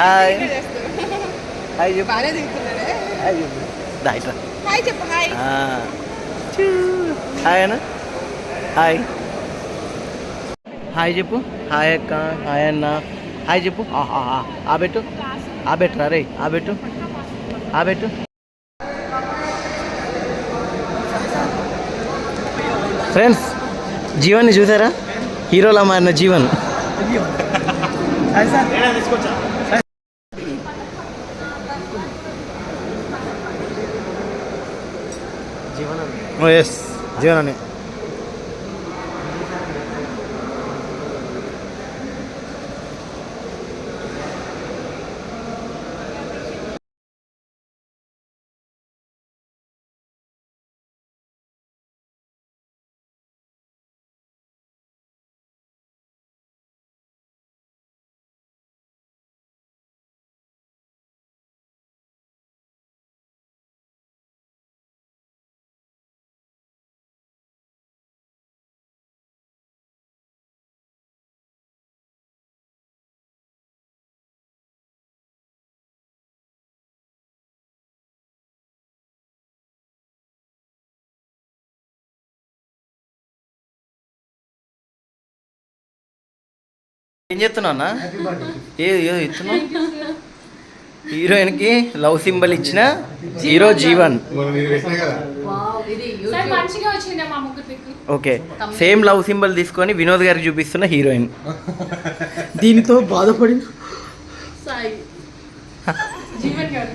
Hi. Hi చెప్పు hi చెప్పు దా ఇట్లా హాయ్ చెప్పు హాయ్. హాయ్ అన్న హాయ్ హాయ్ చెప్పు హాయ్ అక్క హాయ్ అన్న హాయ్ చెప్పు ఆ, పెట్టు ఆ పెట్టు రే ఆ పెట్టు ఆ పెట్టు ఫ్రెండ్స్ జీవన్ని చూసారా హీరోలా మారిన జీవన్ ఎస్ జీవన్ అని ఏం చెప్తున్నావు అన్న? ఏ ఏ ఇస్తున్నావు హీరోయిన్కి లవ్ సింబల్ ఇచ్చిన hero Jeevan. Okay same love symbol తీసుకొని వినోద్ గారికి చూపిస్తున్న హీరోయిన్. దీంతో బాధపడి సాయి జీవన్ గారు.